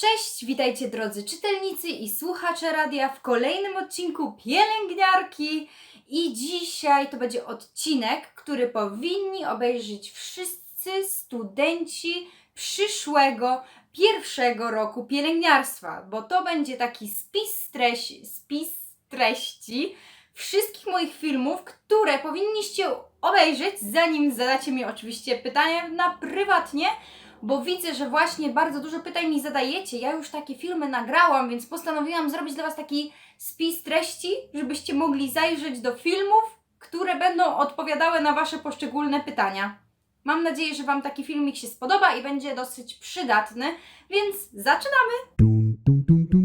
Cześć, witajcie drodzy czytelnicy i słuchacze radia w kolejnym odcinku Pielęgniarki. I dzisiaj to będzie odcinek, który powinni obejrzeć wszyscy studenci przyszłego pierwszego roku pielęgniarstwa, bo to będzie taki spis, treści, spis treści wszystkich moich filmów, które powinniście obejrzeć, zanim zadacie mi oczywiście pytania na prywatnie bo widzę, że właśnie bardzo dużo pytań mi zadajecie. Ja już takie filmy nagrałam, więc postanowiłam zrobić dla Was taki spis treści, żebyście mogli zajrzeć do filmów, które będą odpowiadały na Wasze poszczególne pytania. Mam nadzieję, że Wam taki filmik się spodoba i będzie dosyć przydatny, więc zaczynamy! Dum, dum, dum, dum,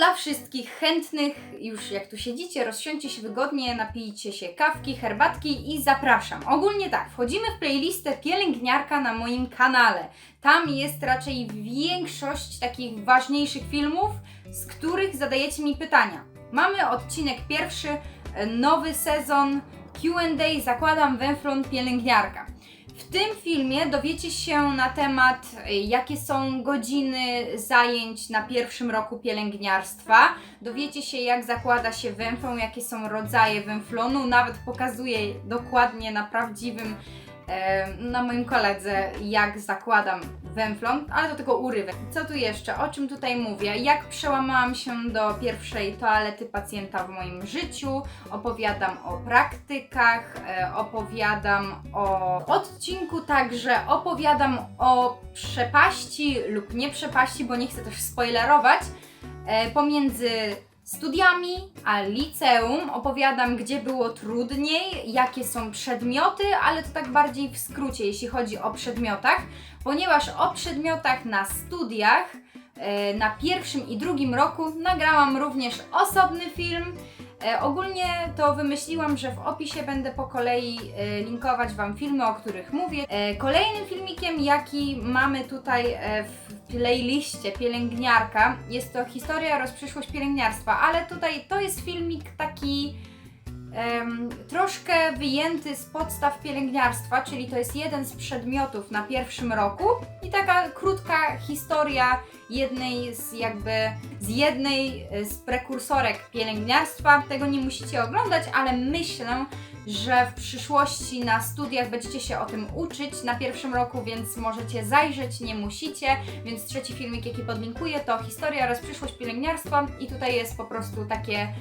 dla wszystkich chętnych, już jak tu siedzicie, rozsiądźcie się wygodnie, napijcie się kawki, herbatki i zapraszam. Ogólnie tak, wchodzimy w playlistę Pielęgniarka na moim kanale. Tam jest raczej większość takich ważniejszych filmów, z których zadajecie mi pytania. Mamy odcinek pierwszy, e, nowy sezon Q&A, zakładam węflon pielęgniarka. W tym filmie dowiecie się na temat, y, jakie są godziny zajęć na pierwszym roku pielęgniarstwa. Dowiecie się, jak zakłada się węflon, jakie są rodzaje węflonu. Nawet pokazuję dokładnie na prawdziwym, na moim koledze, jak zakładam węflon, ale to tylko urywek. Co tu jeszcze? O czym tutaj mówię? Jak przełamałam się do pierwszej toalety pacjenta w moim życiu? Opowiadam o praktykach, e, opowiadam o odcinku także, opowiadam o przepaści lub nie przepaści, bo nie chcę też spoilerować, e, pomiędzy studiami a liceum. Opowiadam, gdzie było trudniej, jakie są przedmioty, ale to tak bardziej w skrócie, jeśli chodzi o przedmiotach, ponieważ o przedmiotach na studiach e, na pierwszym i drugim roku nagrałam również osobny film. E, ogólnie to wymyśliłam, że w opisie będę po kolei e, linkować Wam filmy, o których mówię. E, kolejnym filmikiem, jaki mamy tutaj w playliście Pielęgniarka, jest to historia rozprzyszłość pielęgniarstwa, ale tutaj to jest filmik taki troszkę wyjęty z podstaw pielęgniarstwa, czyli to jest jeden z przedmiotów na pierwszym roku i taka krótka historia jednej z jakby z jednej e, z prekursorek pielęgniarstwa. Tego nie musicie oglądać, ale myślę, że w przyszłości na studiach będziecie się o tym uczyć na pierwszym roku, więc możecie zajrzeć, nie musicie. Więc trzeci filmik, jaki podlinkuję, to historia oraz przyszłość pielęgniarstwa i tutaj jest po prostu takie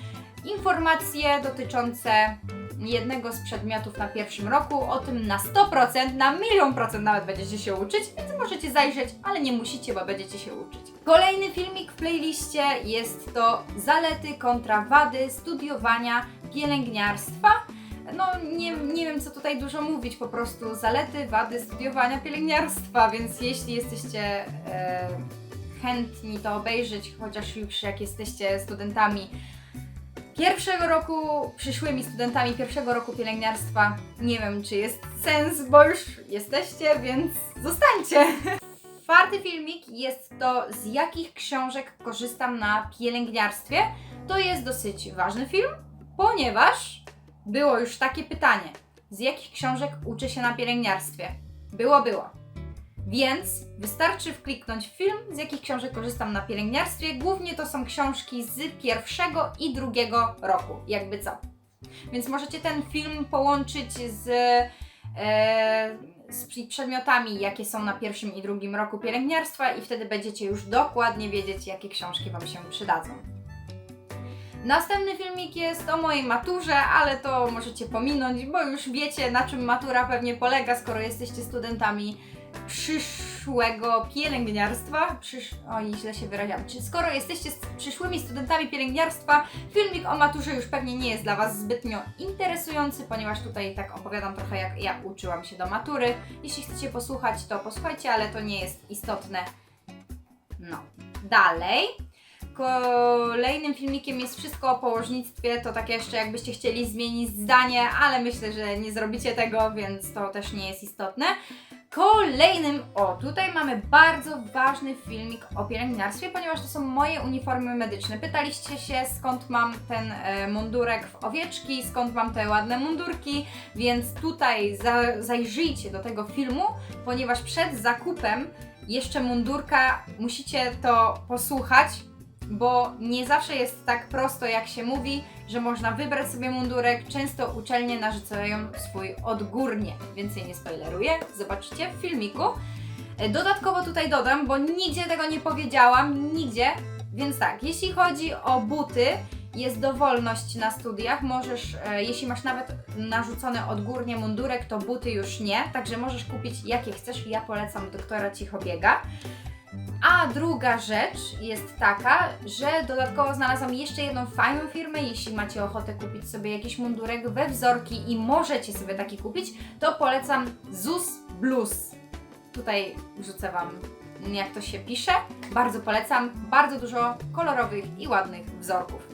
informacje dotyczące jednego z przedmiotów na pierwszym roku. O tym na 100%, na milion procent nawet będziecie się uczyć, więc możecie zajrzeć, ale nie musicie, bo będziecie się uczyć. Kolejny filmik w playliście jest to zalety kontra wady studiowania pielęgniarstwa. No, nie, nie wiem co tutaj dużo mówić, po prostu zalety, wady studiowania pielęgniarstwa, więc jeśli jesteście e, chętni to obejrzeć, chociaż już jak jesteście studentami pierwszego roku, przyszłymi studentami pierwszego roku pielęgniarstwa, nie wiem czy jest sens, bo już jesteście, więc zostańcie! Czwarty filmik jest to z jakich książek korzystam na pielęgniarstwie. To jest dosyć ważny film, ponieważ było już takie pytanie: z jakich książek uczę się na pielęgniarstwie? Było, było. Więc wystarczy wkliknąć film, z jakich książek korzystam na pielęgniarstwie. Głównie to są książki z pierwszego i drugiego roku, jakby co. Więc możecie ten film połączyć z, e, z przedmiotami, jakie są na pierwszym i drugim roku pielęgniarstwa, i wtedy będziecie już dokładnie wiedzieć, jakie książki Wam się przydadzą. Następny filmik jest o mojej maturze, ale to możecie pominąć, bo już wiecie na czym matura pewnie polega, skoro jesteście studentami przyszłego pielęgniarstwa. Przysz... Oj, źle się wyraziłam. Czy skoro jesteście przyszłymi studentami pielęgniarstwa, filmik o maturze już pewnie nie jest dla Was zbytnio interesujący, ponieważ tutaj tak opowiadam trochę jak ja uczyłam się do matury. Jeśli chcecie posłuchać, to posłuchajcie, ale to nie jest istotne. No. Dalej. Kolejnym filmikiem jest wszystko o położnictwie. To tak jeszcze jakbyście chcieli zmienić zdanie, ale myślę, że nie zrobicie tego, więc to też nie jest istotne. Kolejnym, o tutaj mamy bardzo ważny filmik o pielęgniarstwie, ponieważ to są moje uniformy medyczne. Pytaliście się skąd mam ten e, mundurek w owieczki, skąd mam te ładne mundurki, więc tutaj za, zajrzyjcie do tego filmu, ponieważ przed zakupem jeszcze mundurka musicie to posłuchać, bo nie zawsze jest tak prosto jak się mówi, że można wybrać sobie mundurek. Często uczelnie narzucają swój odgórnie. Więcej nie spoileruję, zobaczycie w filmiku. E, Dodatkowo tutaj dodam, bo nigdzie tego nie powiedziałam, nigdzie. Więc tak, jeśli chodzi o buty, jest dowolność na studiach. Możesz, e, jeśli masz nawet narzucony odgórnie mundurek, to buty już nie. Także możesz kupić jakie chcesz. Ja polecam doktora Cichobiega. A druga rzecz jest taka, że dodatkowo znalazłam jeszcze jedną fajną firmę. Jeśli macie ochotę kupić sobie jakiś mundurek we wzorki i możecie sobie taki kupić, to polecam ZUS Blues. Tutaj wrzucę Wam, jak to się pisze. Bardzo polecam. Bardzo dużo kolorowych i ładnych wzorków.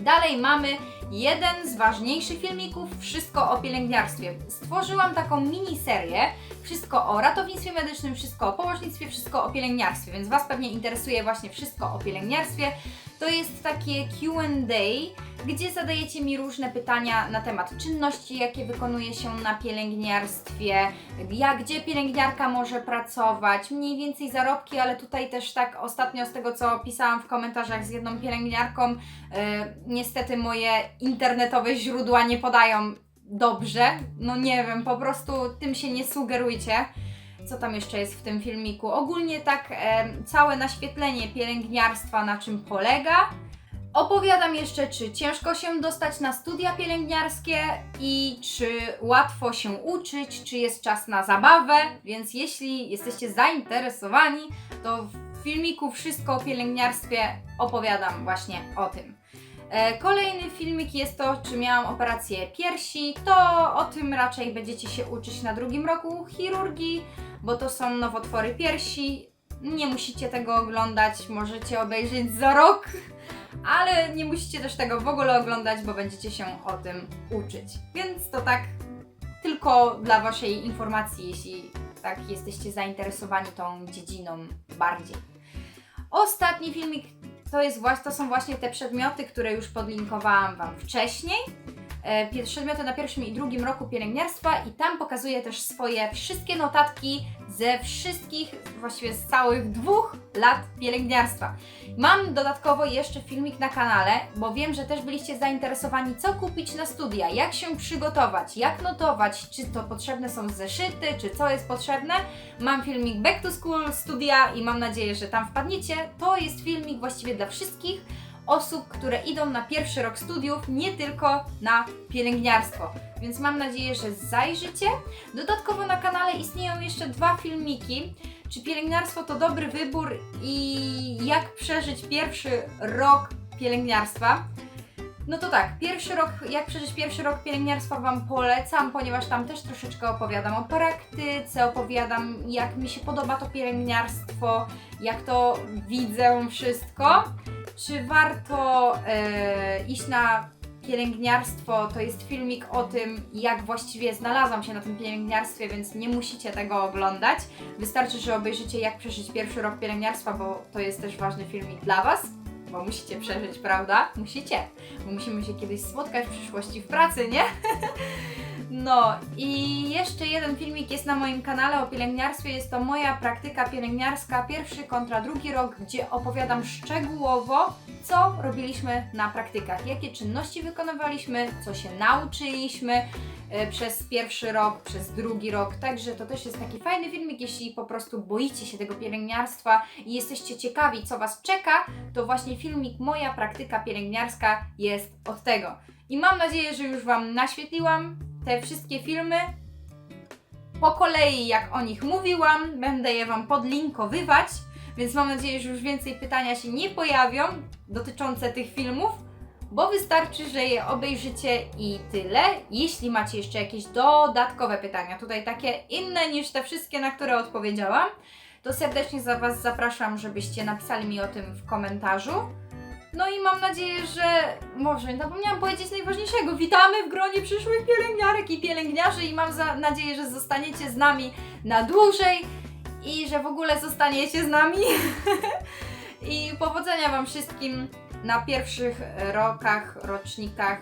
Dalej mamy jeden z ważniejszych filmików Wszystko o pielęgniarstwie. Stworzyłam taką miniserię Wszystko o ratownictwie medycznym, wszystko o położnictwie, wszystko o pielęgniarstwie, więc Was pewnie interesuje właśnie wszystko o pielęgniarstwie. To jest takie QA, gdzie zadajecie mi różne pytania na temat czynności, jakie wykonuje się na pielęgniarstwie, jak, gdzie pielęgniarka może pracować, mniej więcej zarobki, ale tutaj też tak ostatnio z tego, co pisałam w komentarzach z jedną pielęgniarką, e, niestety moje internetowe źródła nie podają dobrze. No nie wiem, po prostu tym się nie sugerujcie. Co tam jeszcze jest w tym filmiku? Ogólnie tak e, całe naświetlenie pielęgniarstwa, na czym polega. Opowiadam jeszcze, czy ciężko się dostać na studia pielęgniarskie i czy łatwo się uczyć, czy jest czas na zabawę. Więc jeśli jesteście zainteresowani, to w filmiku Wszystko o pielęgniarstwie opowiadam właśnie o tym. E, Kolejny filmik jest to, czy miałam operację piersi. To o tym raczej będziecie się uczyć na drugim roku chirurgii, bo to są nowotwory piersi. Nie musicie tego oglądać, możecie obejrzeć za rok, ale nie musicie też tego w ogóle oglądać, bo będziecie się o tym uczyć. Więc to tak tylko dla Waszej informacji, jeśli tak jesteście zainteresowani tą dziedziną bardziej. Ostatni filmik to, jest to są właśnie te przedmioty, które już podlinkowałam Wam wcześniej. E, Przedmioty na pierwszym i drugim roku pielęgniarstwa i tam pokazuję też swoje wszystkie notatki ze wszystkich, właściwie z całych dwóch lat pielęgniarstwa. Mam dodatkowo jeszcze filmik na kanale, bo wiem, że też byliście zainteresowani, co kupić na studia, jak się przygotować, jak notować, czy to potrzebne są zeszyty, czy co jest potrzebne. Mam filmik Back to School studia i mam nadzieję, że tam wpadniecie. To jest filmik właściwie dla wszystkich osób, które idą na pierwszy rok studiów, nie tylko na pielęgniarstwo. Więc mam nadzieję, że zajrzycie. Dodatkowo na kanale istnieją jeszcze dwa filmiki. Czy pielęgniarstwo to dobry wybór i jak przeżyć pierwszy rok pielęgniarstwa? No to tak, pierwszy rok, jak przeżyć pierwszy rok pielęgniarstwa Wam polecam, ponieważ tam też troszeczkę opowiadam o praktyce, opowiadam jak mi się podoba to pielęgniarstwo, jak to widzę wszystko. Czy warto e, iść na pielęgniarstwo? To jest filmik o tym, jak właściwie znalazłam się na tym pielęgniarstwie, więc nie musicie tego oglądać. Wystarczy, że obejrzycie jak przeżyć pierwszy rok pielęgniarstwa, bo to jest też ważny filmik dla Was. Bo musicie przeżyć, prawda? Musicie, bo musimy się kiedyś spotkać w przyszłości w pracy, nie? No i jeszcze jeden filmik jest na moim kanale o pielęgniarstwie. Jest to moja praktyka pielęgniarska, pierwszy kontra drugi rok, gdzie opowiadam szczegółowo, co robiliśmy na praktykach, jakie czynności wykonywaliśmy, co się nauczyliśmy e, przez pierwszy rok, przez drugi rok. Także to też jest taki fajny filmik, jeśli po prostu boicie się tego pielęgniarstwa i jesteście ciekawi, co Was czeka, to właśnie filmik Moja praktyka pielęgniarska jest od tego. I mam nadzieję, że już Wam naświetliłam te wszystkie filmy. Po kolei, jak o nich mówiłam, będę je Wam podlinkowywać, więc mam nadzieję, że już więcej pytania się nie pojawią dotyczące tych filmów, bo wystarczy, że je obejrzycie i tyle. Jeśli macie jeszcze jakieś dodatkowe pytania, tutaj takie inne niż te wszystkie, na które odpowiedziałam, to serdecznie za Was zapraszam, żebyście napisali mi o tym w komentarzu. No i mam nadzieję, że może zapomniałam powiedzieć najważniejszego. Witamy w gronie przyszłych pielęgniarek i pielęgniarzy i mam za nadzieję, że zostaniecie z nami na dłużej i że w ogóle zostaniecie z nami. I powodzenia Wam wszystkim na pierwszych rokach, rocznikach.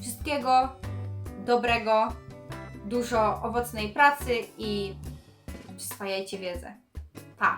Wszystkiego dobrego, dużo owocnej pracy i przyswajajcie wiedzę. Pa!